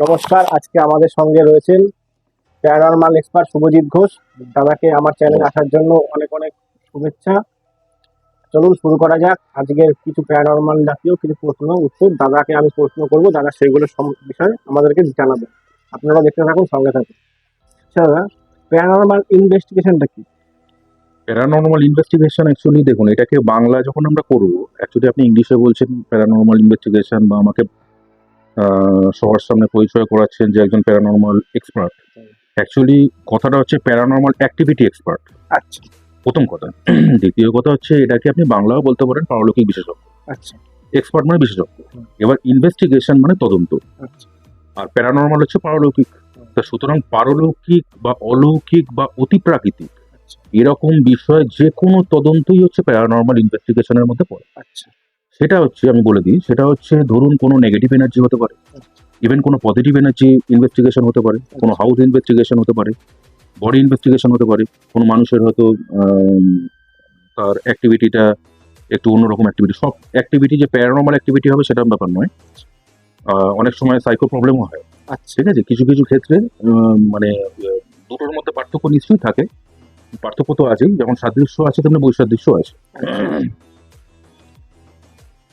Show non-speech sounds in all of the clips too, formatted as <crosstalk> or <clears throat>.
নমস্কার, আজকে আমাদের সঙ্গে রয়েছেন প্যারানর্মাল এক্সপার্ট শুভজিৎ ঘোষ। দাদাকে আমার চ্যানেলে আসার জন্য অনেক অনেক শুভেচ্ছা। চলুন শুরু করা যাক। আজকের কিছু প্যারানর্মাল জাতীয় কিছু প্রশ্ন, উত্তর দাদাকে আমি প্রশ্ন করব, দাদা সেগুলো বিষয়ে আমাদেরকে জানাবেন আপনারা দেখতে থাকুন, সঙ্গে থাকুন। আচ্ছা দাদা, প্যারানর্মাল ইনভেস্টিগেশনটা কি? প্যারানর্মাল ইনভেস্টিগেশন অ্যাকচুয়ালি দেখুন, এটাকে বাংলা যখন আমরা করব অ্যাকচুয়ালি আপনি ইংলিশে বলছেন প্যারানর্মাল ইনভেস্টিগেশন বা আমাকে সবার সামনে পরিচয় করাচ্ছেন যে একজন প্যারানর্মাল এক্সপার্ট অ্যাকচুয়ালি কথাটা হচ্ছে প্যারানর্মাল অ্যাক্টিভিটি এক্সপার্ট আচ্ছা। প্রথম কথা। <clears throat> দ্বিতীয় কথা হচ্ছে এটাকে আপনি বাংলাও বলতে পারেন পারলৌকিক বিশেষজ্ঞ। আচ্ছা। এক্সপার্ট মানে বিশেষজ্ঞ। এবার ইনভেস্টিগেশন মানে তদন্ত। আচ্ছা। আর প্যারানর্মাল হচ্ছে পারলৌকিক। তা সুতরাং পারলৌকিক বা অলৌকিক বা অতিপ্রাকৃতিক আচ্ছা। এরকম বিষয় যে কোনো তদন্তই হচ্ছে প্যারানর্মাল ইনভেস্টিগেশনের মধ্যে পড়ে। আচ্ছা। সেটা হচ্ছে আমি বলে দিই সেটা হচ্ছে ধরুন কোনো নেগেটিভ এনার্জি হতে পারে। ইভেন কোনো পজিটিভ এনার্জি ইনভেস্টিগেশন হতে পারে কোনো হাউস ইনভেস্টিগেশন হতে পারে বডি ইনভেস্টিগেশন হতে পারে কোনো মানুষের হয়তো তার অ্যাক্টিভিটিটা একটু অন্যরকম অ্যাক্টিভিটি সব অ্যাক্টিভিটি যে প্যারানর্মাল অ্যাক্টিভিটি হবে সেটা ব্যাপার নয়। অনেক সময় সাইকো প্রবলেমও হয়। আচ্ছা। ঠিক আছে? কিছু কিছু ক্ষেত্রে মানে দুটোর মধ্যে পার্থক্য নিশ্চয়ই থাকে। পার্থক্য তো আছেই যেমন সাদৃশ্য আছে তেমনি বৈসাদৃশ্য আছে।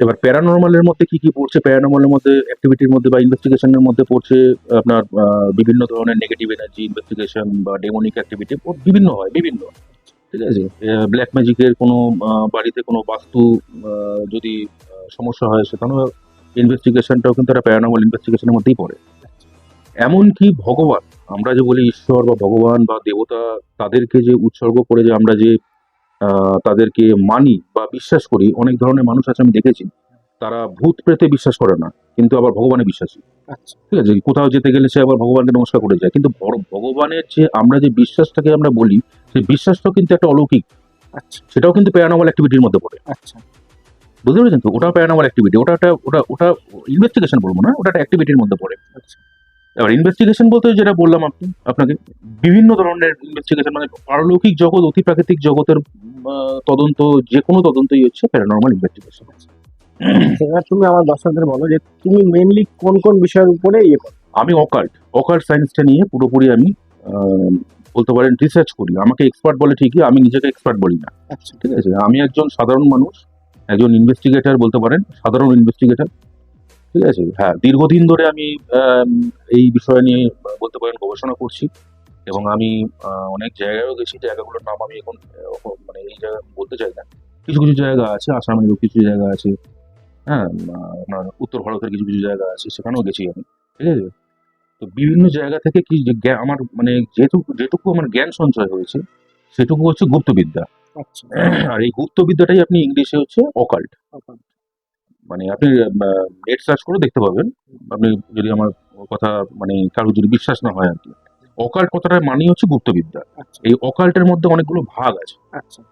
এবার প্যারানর্মালের মধ্যে কি কি পড়ছে? প্যারানর্মালের মধ্যে অ্যাক্টিভিটির মধ্যে বা ইনভেস্টিগেশনের মধ্যে পড়ছে আপনার বিভিন্ন ধরনের নেগেটিভ এনার্জি ইনভেস্টিগেশন বা ডেমোনিক অ্যাক্টিভিটি বিভিন্ন হয় বিভিন্ন। ঠিক আছে? ব্ল্যাক ম্যাজিকের কোনো বাড়িতে কোনো বাস্তু যদি সমস্যা হয় সেখানেও ইনভেস্টিগেশনটাও কিন্তু একটা প্যারানর্মাল ইনভেস্টিগেশনের মধ্যেই পড়ে। এমনকি ভগবান আমরা যে বলি ঈশ্বর বা ভগবান বা দেবতা তাদেরকে যে উৎসর্গ করে যে আমরা যে তাদেরকে মানি বা বিশ্বাস করি অনেক ধরনের মানুষ আছে আমি দেখেছি। তারা ভূত প্রেতে বিশ্বাস করে না কিন্তু আবার ভগবানে বিশ্বাসী। আচ্ছা। ঠিক আছে? কোথাও যেতে গেলে সে আবার ভগবানকে নমস্কার করে যায়। কিন্তু ভগবানের যে আমরা যে বিশ্বাসটাকে আমরা বলি সেই বিশ্বাসটাও কিন্তু একটা অলৌকিক। আচ্ছা। সেটাও কিন্তু প্যারানর্মাল অ্যাক্টিভিটির মধ্যে পড়ে। আচ্ছা। বুঝতে পেরেছেন তো? ওটা প্যারানর্মাল অ্যাক্টিভিটি ওটা একটা ওটা ওটা ইনভেস্টিগেশন বলব না ওটা একটা অ্যাক্টিভিটির মধ্যে পড়ে। আচ্ছা। এবার ইনভেস্টিগেশন বলতে যেটা বললাম আপনি আপনাকে বিভিন্ন ধরনের ইনভেস্টিগেশন মানে পারলৌকিক জগৎ অতি প্রাকৃতিক জগতের তদন্ত যে কোনো তদন্তই হচ্ছে প্যারানর্মাল ইনভেস্টিগেশন সেটা তুমি আমার দর্শকদের বলো যে তুমি মেনলি কোন কোন বিষয়ের উপরে ইয়ে করো? আমি অকাল্ট অকাল্ট সায়েন্সটা নিয়ে পুরোপুরি আমি বলতে পারেন রিসার্চ করি। আমাকে এক্সপার্ট বলে ঠিকই আমি নিজেকে এক্সপার্ট বলি না। আচ্ছা ঠিক আছে। আমি একজন সাধারণ মানুষ একজন ইনভেস্টিগেটর বলতে পারেন সাধারণ ইনভেস্টিগেটর ঠিক আছে? হ্যাঁ দীর্ঘদিন ধরে আমি এই বিষয় নিয়ে বলতে পারেন গবেষণা করছি। এবং আমি অনেক জায়গায়ও গেছি জায়গাগুলোর নাম আমি এখন এই জায়গা বলতে চাই না কিছু কিছু জায়গা আছে আসামেরও কিছু জায়গা আছে। হ্যাঁ আপনার উত্তর ভারতের কিছু কিছু জায়গা আছে সেখানেও গেছি আমি। ঠিক আছে? তো বিভিন্ন জায়গা থেকে কি আমার মানে যেটুকু যেটুকু আমার জ্ঞান সঞ্চয় হয়েছে সেটুকু হচ্ছে গুপ্তবিদ্যা। আচ্ছা। আর এই গুপ্তবিদ্যাটাই আপনি ইংলিশে হচ্ছে অকাল্ট। মানে আপনি নেট সার্চ করে দেখতে পাবেন। আপনি যদি আমার কথা মানে কারও যদি বিশ্বাস না হয় আর কি। অকাল্ট কথাটার মানে হচ্ছে গুপ্তবিদ্যা। আচ্ছা। এই অকাল্টের মধ্যে অনেকগুলো ভাগ আছে। আচ্ছা।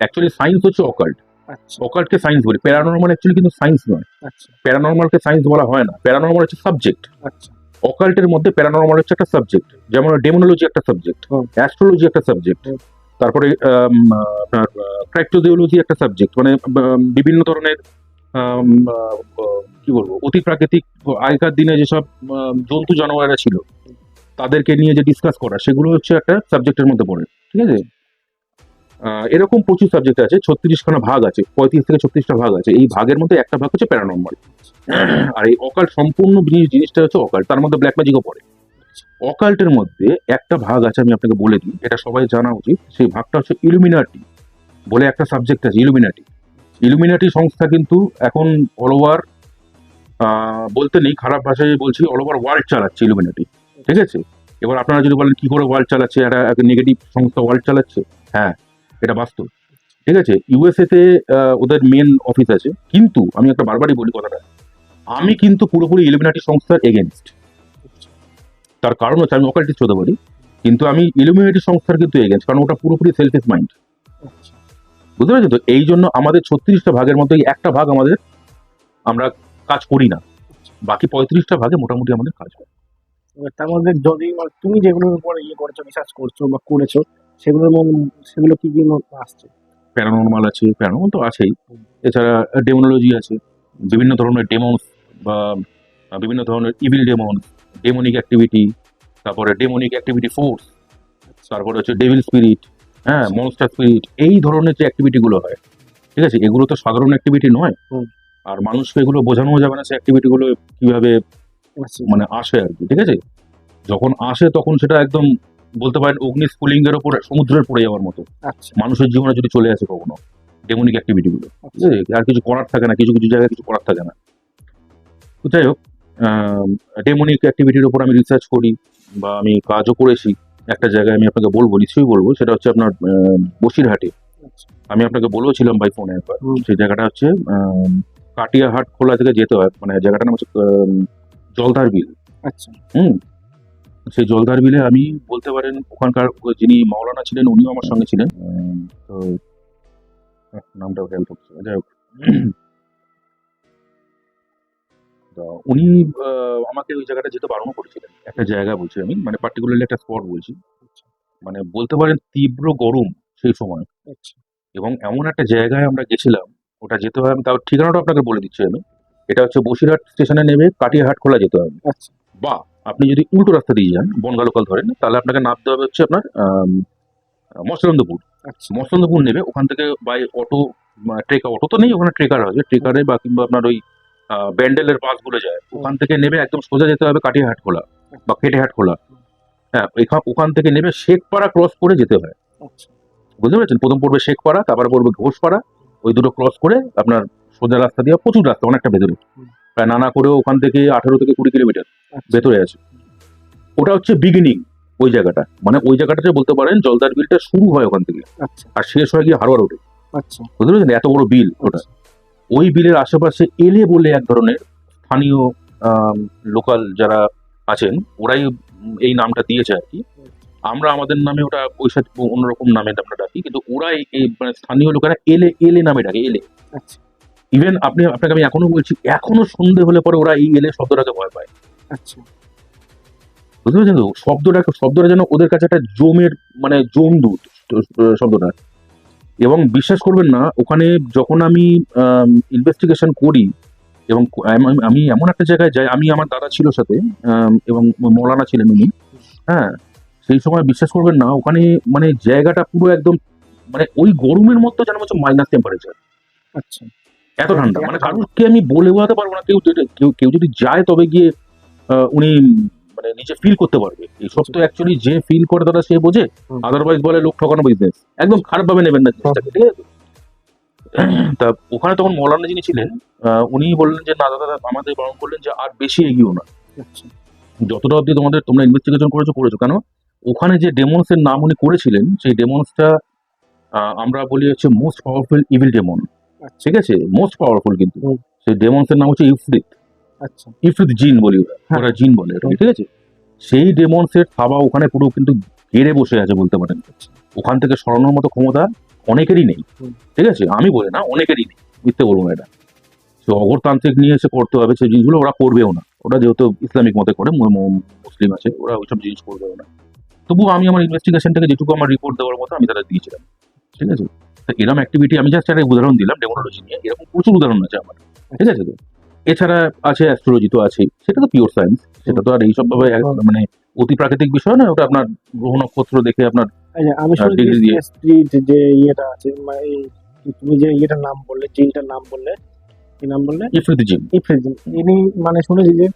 অ্যাকচুয়ালি সায়েন্স হচ্ছে অকাল্ট আচ্ছা। অকাল্টকে সায়েন্স বলি। প্যারানর্মাল অ্যাকচুয়ালি কিন্তু সায়েন্স নয়। আচ্ছা। প্যারানর্মালকে সায়েন্স বলা হয় না। প্যারানর্মাল হচ্ছে সাবজেক্ট আচ্ছা। অকাল্টের মধ্যে প্যারানর্মাল হচ্ছে একটা সাবজেক্ট যেমন ডেমোনোলজি একটা সাবজেক্ট অ্যাস্ট্রোলজি একটা সাবজেক্ট তারপরে আপনার ক্রাইক্টোজিওলজি একটা সাবজেক্ট মানে বিভিন্ন ধরনের কি বলব অতি প্রাকৃতিক আগেকার দিনে যেসব জন্তু জানোয়াররা ছিল তাদেরকে নিয়ে যে ডিসকাস করা সেগুলো হচ্ছে একটা সাবজেক্টের মধ্যে পড়ে। ঠিক আছে? এরকম প্রচুর সাবজেক্ট আছে, ছত্রিশখানা ভাগ আছে, পঁয়ত্রিশ থেকে ছত্রিশটা ভাগ আছে, এই ভাগের মধ্যে একটা ভাগ হচ্ছে প্যারানর্মাল আর এই অকাল্ট সম্পূর্ণ জিনিস, জিনিসটা হচ্ছে অকাল্ট তার মধ্যে ব্ল্যাক ম্যাজিকও পড়ে। অকাল্টের মধ্যে একটা ভাগ আছে, আমি আপনাকে বলে দিই, এটা সবাই জানা উচিত, সেই ভাগটা হচ্ছে ইলুমিনাটি বলে একটা সাবজেক্ট আছে ইলুমিনাটি ইলুমিনাটি সংস্থা কিন্তু এখন অল ওভার বলতে নেই, খারাপ ভাষায় বলছি অল ওভার ওয়ার্ল্ড চালাচ্ছে ইলুমিনাটি ঠিক আছে? এবার আপনারা যদি বলেন, কি করে ওয়ার্ল্ড চালাচ্ছে? একটা নেগেটিভ সংস্থা ওয়ার্ল্ড চালাচ্ছে? হ্যাঁ এটা বাস্তব। ঠিক আছে? ইউএসএ তে ওদের মেন অফিস আছে। কিন্তু, আমি একটা বারবারই বলি কথাটা, আমি কিন্তু পুরোপুরি ইলুমিনাটি সংস্থার এগেনস্ট তার কারণ হচ্ছে, আমি অকাল্টিস্ট হতে পারি কিন্তু আমি ইলুমিনাটি সংস্থার কিন্তু এগেনস্ট কারণ ওটা পুরোপুরি সেলফিস মাইন্ড বুঝতে পেরেছ তো? এই জন্য আমাদের ছত্রিশটা ভাগের মধ্যে একটা ভাগ আমাদের, আমরা কাজ করি না। বাকি পঁয়ত্রিশটা ভাগে মোটামুটি আমাদের কাজ হয়। তার মধ্যে যদি মানে তুমি যেগুলোর উপরে ইয়ে করছ রিসার্চ করছ বা করেছ সেগুলোর সেগুলো কি কি আসছে? প্যারানর্মাল আছে প্যারানর্মাল তো আছেই। এছাড়া ডেমোনোলজি আছে বিভিন্ন ধরনের ডেমন্স বা বিভিন্ন ধরনের ইভিল ডেমন ডেমনিক অ্যাক্টিভিটি তারপরে ডেমনিক অ্যাক্টিভিটি ফোর্স তারপরে হচ্ছে ডেভিল স্পিরিট হ্যাঁ মনস্টার স্পিরিট এই ধরনের যে অ্যাক্টিভিটি গুলো হয় ঠিক আছে? এগুলো তো সাধারণ অ্যাক্টিভিটি নয়। আর মানুষকে এগুলো বোঝানো যাবে না সেই অ্যাক্টিভিটি গুলো কীভাবে আচ্ছা মানে আসে আর কি ঠিক আছে? যখন আসে তখন সেটা একদম বলতে পারেন অগ্নি স্ফুলিঙ্গের ওপরে সমুদ্রের পড়ে যাওয়ার মতো। আচ্ছা। মানুষের জীবনে যদি চলে আসে কখনো ডেমোনিক অ্যাক্টিভিটি গুলো। ঠিক আচ্ছা? আর কিছু করার থাকে না কিছু কিছু জায়গায় কিছু করার থাকে না। তো যাই হোক ডেমোনিক অ্যাক্টিভিটির উপর আমি রিসার্চ করি বা আমি কাজও করেছি। একটা জায়গায় আমি আপনাকে বলব নিশ্চয়ই বলব সেটা হচ্ছে আপনার বসিরহাটে। আচ্ছা। আমি আপনাকে বলেওছিলাম বাই ফোনে একবার। সেই জায়গাটা হচ্ছে কাটিয়াহাট খোলা থেকে যেতে হয়। মানে জায়গাটার নাম হচ্ছে জলধার বিল। আচ্ছা। হুম? সেই জলধার বিলে আমি বলতে পারেন ওখানকার যিনি মাওলানা ছিলেন উনিও আমার সঙ্গে ছিলেন। তো আহ, নামটা খেয়াল করছে। যাই হোক। উনি আমাকে ওই জায়গাটা যেতে বারণ করেছিলেন একটা জায়গা বলছি আমি মানে পার্টিকুলারলি একটা স্পট বলছি। মানে বলতে পারেন তীব্র গরম সেই সময়। আচ্ছা। এবং এমন একটা জায়গায় আমরা গেছিলাম ওটা যেতে হবে আমি তাও ঠিকানাটা আপনাকে বলে দিচ্ছি আমি। এটা হচ্ছে বসিরহাট স্টেশনে নেমে কাটিয়াহাট খোলা যেতে হবে। আচ্ছা। বা যদি উল্টো রাস্তা দিয়ে যান বনগা লোকাল ধরেন তাহলে আপনাকে নামতে হবে হচ্ছে আপনার আম, মৎস্যনন্দপুর। আচ্ছা। মৎস্যনন্দপুর নেবে ওখান থেকে বাই অটো ট্রেকার অটো তো নেই ওখানে ট্রেকার আছে। ট্রেকারে বা কিংবা আপনার ওই ব্যান্ডেলের বাসগুলো যায়। ওখান থেকে নেবে একদম সোজা যেতে হবে কাটিয়াহাট খোলা বা কেটেহাট খোলা। হ্যাঁ ওখান থেকে নেবে শেখপাড়া ক্রস করে যেতে হয়। আচ্ছা। বুঝতে পেরেছেন? প্রথম পড়বে শেখপাড়া তারপরে পড়বে ঘোষপাড়া। ওই দুটো ক্রস করে আপনার সোজা রাস্তা দিয়ে প্রচুর রাস্তা অনেকটা ভেতরে। প্রায় নানা করেও ওখান থেকে আঠেরো থেকে কুড়ি কিলোমিটার। ভেতরে আছে। ওটা হচ্ছে বিগিনিং ওই জায়গাটা। মানে ওই জায়গাটাতে বলতে পারেন জলদার বিলটা শুরু হয় ওখান থেকে। আচ্ছা। আর শেষ হয় গিয়ে হারোয়া রোডে আচ্ছা। বুঝতে পেরেছেন? এত বড় বিল ওটা। ওই বিলের আশেপাশে এলে বলে এক ধরনের স্থানীয় লোকাল যারা আছেন ওরাই এই নামটা দিয়েছে আর কি। আমরা আমাদের নামে ওটা ওই সাথে অন্যরকম নামে আমরা ডাকি কিন্তু ওরাই এই মানে স্থানীয় লোকেরা এলে এলে নামে ডাকে এলে। আচ্ছা। ইভেন আপনি আপনাকে আমি এখনও বলছি এখনও সন্ধে হলে পরে ওরা এই এলে শব্দটাকে ভয় পায়। আচ্ছা। বুঝতে পারছেন তো? শব্দটা শব্দটা যেন ওদের কাছে একটা জমের মানে জম দুধ শব্দটা। এবং বিশ্বাস করবেন না ওখানে যখন আমি ইনভেস্টিগেশন করি এবং আমি- এমন একটা জায়গায় যাই আমি আমার দাদা ছিল সাথে এবং মৌলানা ছিলেন উনি হ্যাঁ? সেই সময় বিশ্বাস করবেন না ওখানে মানে জায়গাটা পুরো একদম মানে ওই গরমের মতো যেন হচ্ছে মাইনাস টেম্পারেচার আচ্ছা। এত ঠান্ডা। মানে। কারুরকে আমি বলে বোঝাতে পারব না কেউ কেউ যদি যায় তবে গিয়ে উনি মানে নিজে ফিল করতে পারবে। এইসব তো অ্যাকচুয়ালি যে ফিল করে তারা সে বোঝে আদারওয়াইজ বলে লোক ঠকানো বিজনেস একদম খারাপ ভাবে নেবেন না জিনিসটাকে ঠিক আছে তা ওখানে তখন মৌলানা যিনি ছিলেন উনি বললেন যে না দাদা আমাদের বারণ করলেন যে আর বেশি এগিয়েও না। আচ্ছা। যতটা অব্দি তোমাদের তোমরা ইনভেস্টিগেশন করেছ করেছ। কেন? ওখানে যে ডেমন্স এর নাম উনি করেছিলেন সেই ডেমন্সটা আমরা বলি হচ্ছে মোস্ট পাওয়ারফুল ইভিল ডেমন ঠিক আছে? মোস্ট পাওয়ারফুল কিন্তু। সেই ডেমন্স এর নাম হচ্ছে ইফরিত আচ্ছা। ইফরিত জিন বলি ওরা। হ্যাঁ। জিন বলে এটাকে, ঠিক আছে। সেই ডেমন্স এর থাবা ওখানে পুরো কিন্তু ঘিরে বসে আছে বলতে পারেন। আচ্ছা। ওখান থেকে সরানোর মতো ক্ষমতা অনেকেরই নেই। ঠিক আছে? আমি বলি না অনেকেরই নেই। মিথ্যে বলব না এটা। অগরতান্ত্রিক নিয়ে এসে করতে হবে সেই জিনিসগুলো ওরা করবেও না। ওরা যেহেতু ইসলামিক মতে করে মুসলিম আছে ওরা ওইসব জিনিস করবেও না। তবুও আমি আমার ইনভেস্টিগেশন থেকে যেটুকু আমার রিপোর্ট দেওয়ার মতো আমি তারা দিয়েছিলাম। ঠিক আছে? তো এরকম অ্যাক্টিভিটি আমি জাস্ট একটা উদাহরণ দিলাম ডেমোনোলজি নিয়ে। এরকম প্রচুর উদাহরণ আছে আমার। ঠিক আছে তো? এছাড়া আছে অ্যাস্ট্রোলজি তো আছে সেটা তো পিওর সায়েন্স সেটা তো আর এইসব ভাবে মানে অতি প্রাকৃতিক বিষয় না ওটা আপনার গ্রহ নক্ষত্র দেখে আপনার আমি হ্যাঁ, দিয়ে। যে ইয়েটা আছে মানে তুমি যে ইয়েটার নাম বললে জিনটার নাম বললে কি নাম বললে? ইফরিত জিন। ইফ্রিজিন ইনি মানে শুনেছি যে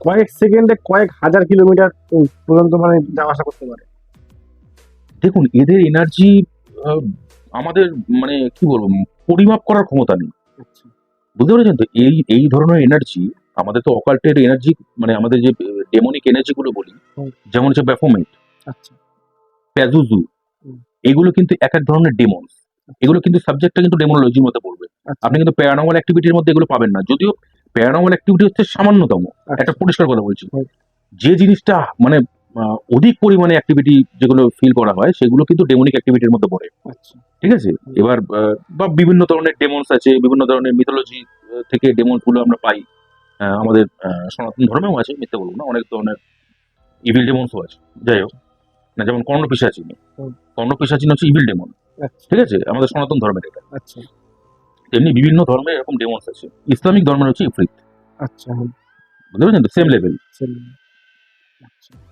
কয়েক সেকেন্ডে কয়েক হাজার কিলোমিটার পর্যন্ত মানে যাওয়া আসা করতে পারে। দেখুন এদের এনার্জি আমাদের মানে কি বলব পরিমাপ করার ক্ষমতা নেই। আচ্ছা। বুঝতে পেরেছেন তো? এই এই ধরনের এনার্জি আমাদের তো অকাল্টের এনার্জি মানে আমাদের যে ডেমোনিক এনার্জি গুলো বলি যেমন হচ্ছে ব্যাফোমেট আচ্ছা। প্যাজুজু এগুলো কিন্তু এক এক ধরনের ডেমনস এগুলো কিন্তু সাবজেক্টটা কিন্তু ডেমোনোলজির মধ্যে পড়বে। আচ্ছা। আপনি কিন্তু প্যারানর্মাল অ্যাক্টিভিটির মধ্যে এগুলো পাবেন না। যদিও প্যারানর্মাল অ্যাক্টিভিটি হচ্ছে সামান্যতম একটা আচ্ছা পরিষ্কার কথা বলছি। যে জিনিসটা মানে অধিক পরিমাণে অ্যাক্টিভিটি যেগুলো ফিল করা হয় সেগুলো কিন্তু ডেমোনিক অ্যাক্টিভিটির মধ্যে পড়ে। আচ্ছা। ঠিক আছে? এবার বা বিভিন্ন ধরনের ডেমন্স আছে বিভিন্ন ধরনের মিথোলজি থেকে ডেমন্সগুলো আমরা পাই। আমাদের সনাতন ধর্মেও আছে মিথ্যে বলব না অনেক ধরনের ইভিল ডেমন্সও আছে। যাই হোক না যেমন কর্ণ পিসাচিনী। কর্ণ পিসাচিনী হচ্ছে ইভিল ডেমন আচ্ছা। ঠিক আছে? আমাদের সনাতন ধর্মের এটা। আচ্ছা। তেমনি বিভিন্ন ধর্মের এরকম ডেমন্স আছে। ইসলামিক ধর্মের হচ্ছে ইফরিত। আচ্ছা বুঝতে পারছেন তো? Same level. আচ্ছা।